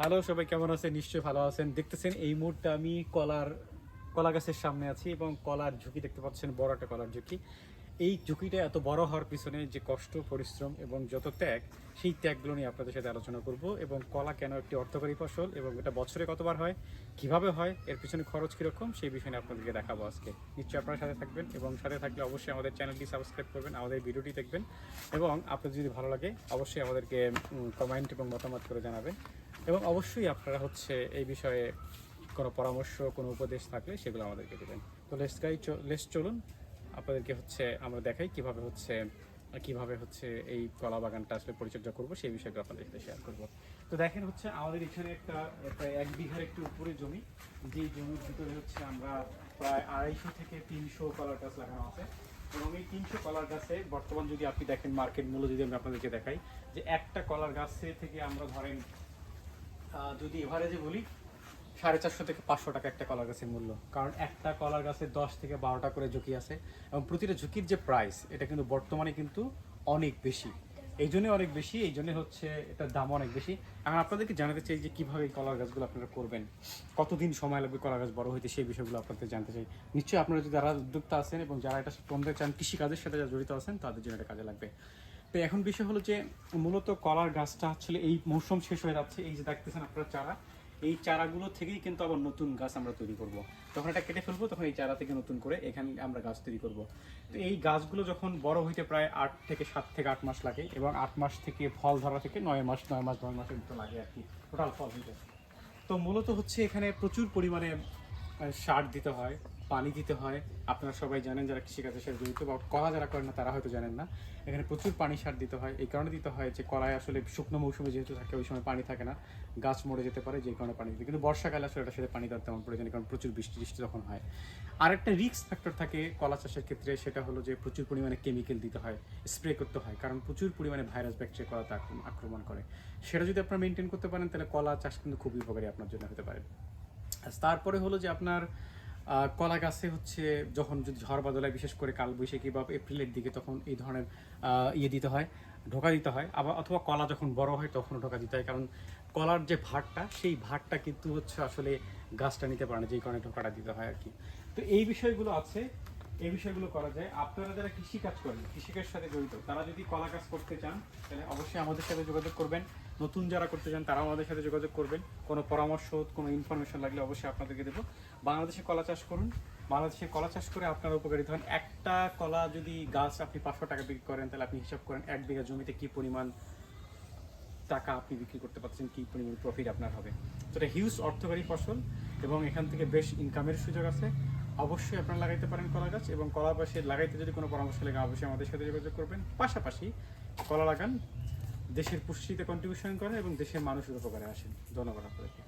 Hello, সবাই কেমন আছেন? নিশ্চয়ই ভালো আছেন। দেখতেছেন, এই মুহূর্তে আমি কলার, কলা গাছের সামনে আছি এবং কলার ঝুঁকি দেখতে পাচ্ছেন, বড় একটা কলার ঝুঁকি। এই ঝুঁকিটা এত বড় হওয়ার পিছনে যে কষ্ট, পরিশ্রম এবং যত ত্যাগ, সেই ত্যাগগুলো নিয়ে আপনাদের সাথে আলোচনা করব এবং কলা কেন একটি অর্থকরী ফসল এবং এটা বছরে কতবার হয়, কীভাবে হয়, এর পিছনে খরচ কীরকম, সেই বিষয়ে আপনাদেরকে দেখাবো আজকে। নিশ্চয়ই আপনার সাথে থাকবেন এবং সাথে থাকলে অবশ্যই আমাদের চ্যানেলটি সাবস্ক্রাইব করবেন, আমাদের ভিডিওটি দেখবেন এবং আপনাদের যদি ভালো লাগে, অবশ্যই আমাদেরকে কমেন্ট এবং মতামত করে জানাবেন। এবং অবশ্যই আপনারা হচ্ছে এই বিষয়ে কোনো পরামর্শ, কোনো উপদেশ থাকলে সেগুলো আমাদেরকে দেবেন। তো লেস গাই লেস চলুন। আপনাদেরকে হচ্ছে আমরা দেখাই কীভাবে হচ্ছে কীভাবে হচ্ছে এই কলা বাগানটা আসলে পরিচর্যা করব, সেই বিষয়গুলো আপনাদের সাথে শেয়ার করব। তো দেখেন হচ্ছে আমাদের এখানে একটা প্রায় এক বিঘার একটু উপরে জমি। যে জমির ভিতরে হচ্ছে আমরা প্রায় আড়াইশো থেকে তিনশো কলার গাছ লাগানো আছে। এবং এই তিনশো কলার গাছে বর্তমান যদি আপনি দেখেন মার্কেট মূল্য যদি আমি আপনাদেরকে দেখাই, যে একটা কলার গাছে থেকে আমরা ধরেন যদি এভারেজে বলি, সাড়ে চারশো থেকে পাঁচশো টাকা একটা কলার গাছের মূল্য। কারণ একটা কলার গাছে দশ থেকে বারোটা করে ঝুঁকি আছে এবং প্রতিটা ঝুঁকির যে প্রাইস এটা কিন্তু বর্তমানে কিন্তু অনেক বেশি। এই জন্য অনেক বেশি, এই জন্য হচ্ছে এটার দাম অনেক বেশি। এখন আপনাদেরকে জানাতে চাই যে কীভাবে এই কলার গাছগুলো আপনারা করবেন? কতদিন সময় লাগবে কলা গাছ বড় হইতে? সেই বিষয়গুলো আপনাদের জানতে চাই। নিশ্চয়ই আপনারা যদি যারা উদ্যোক্তা আছেন এবং যারা এটা কমতে চান, কৃষিকাজের সাথে যারা জড়িত আছেন, তাদের জন্য এটা কাজে লাগবে। তো এখন বিষয় হলো যে মূলত কলার গাছটা আসলে এই মৌসুম শেষ হয়ে যাচ্ছে। এই যে দেখতেছেন আপনারা চারা। এই চারাগুলো থেকেই কিন্তু আবার নতুন গাছ আমরা তৈরি করব। যখন এটা কেটে ফেলব, তখন এই চারা থেকে নতুন করে এখানে আমরা গাছ তৈরি করব। তো এই গাছগুলো যখন বড় হইতে প্রায় আট থেকে সাত থেকে আট মাস লাগে এবং আট মাস থেকে ফল ধরা থেকে নয় মাস নয় মাস, নয় মাসের মতো লাগে আর কি। টোটাল ফল হইতে তো মূলত হচ্ছে এখানে প্রচুর পরিমাণে সার দিতে হয়। পানি দিতে হয়। আপনারা সবাই জানেন যারা কৃষিকাজের সাথে জড়িত বা কলা যারা করেন না, তারা হয়তো জানেন না। এখানে প্রচুর পানি সার দিতে হয়। এই কারণে দিতে হয় যে, কলায় আসলে শুকনো মৌসুমে যেহেতু থাকে, ওই সময় পানি থাকে না। গাছ মরে যেতে পারে, যে কারণে পানি দিতে কিন্তু বর্ষাকালে আসলে এটার সাথে পানি দেওয়ার তেমন প্রয়োজন কারণ প্রচুর বৃষ্টি বৃষ্টি তখন হয়। আর একটা রিস্ক ফ্যাক্টর থাকে কলা চাষের ক্ষেত্রে, সেটা হলো যে, প্রচুর পরিমাণে কেমিক্যাল দিতে হয় স্প্রে করতে হয়। কারণ প্রচুর পরিমাণে ভাইরাস ব্যাকটেরিয়া কলাতে আক্রমণ- করে। সেটা যদি আপনারা মেনটেন করতে পারেন, তাহলে কলা চাষ কিন্তু খুবই উপকারী আপনার জন্য হতে পারে। তারপরে হলো যে, আপনার কলা গাছে হচ্ছে যখন যদি ঝড় বাদলায় বিশেষ করে কালবৈশাখী বা এপ্রিলের দিকে তখন এই ধরনের ইয়ে দিতে হয়, ঢোকা দিতে হয়। আবার অথবা কলা যখন বড় হয় তখন ঢোকা দিতে হয়। কারণ কলার যে ভারটা, সেই ভারটা কিন্তু হচ্ছে আসলে গাছটা নিতে পারে না, যেই কারণে ঢোকাটা দিতে হয় আর কি। তো এই বিষয়গুলো আছে। এই বিষয়গুলো করা যায়। আপনারা যারা কৃষি কাজ করেন কৃষিকাজের সাথে জড়িত, তারা যদি কলা কাজ করতে চান, তাহলে অবশ্যই আমাদের সাথে যোগাযোগ করবেন। নতুন যারা করতে চান, তারাও আমাদের সাথে যোগাযোগ করবেন। কোনো পরামর্শ, কোনো ইনফরমেশন লাগলে অবশ্যই আপনাদেরকে দেবো। বাংলাদেশে কলা চাষ করুন। বাংলাদেশে কলা চাষ করে আপনারা উপকারিত হন। একটা কলা যদি গাছ আপনি পাঁচশো টাকা বিক্রি করেন, তাহলে আপনি হিসাব করেন, এক বিঘা জমিতে কি পরিমাণ টাকা আপনি বিক্রি করতে পারছেন, কি পরিমাণ প্রফিট আপনার হবে। তো এটা হিউজ অর্থকারী ফসল এবং এখান থেকে বেশ ইনকামের সুযোগ আছে। অবশ্যই আপনারা লাগাইতে পারেন কলা গাছ এবং কলা পাশে লাগাইতে যদি কোনো পরামর্শ লাগে, অবশ্যই আমাদের সাথে যোগাযোগ করবেন। পাশাপাশি কলা লাগান, দেশের পুষ্টিতে কন্ট্রিবিউশন করেন এবং দেশের মানুষের উপকারে আসেন। ধন্যবাদ আপনাদেরকে।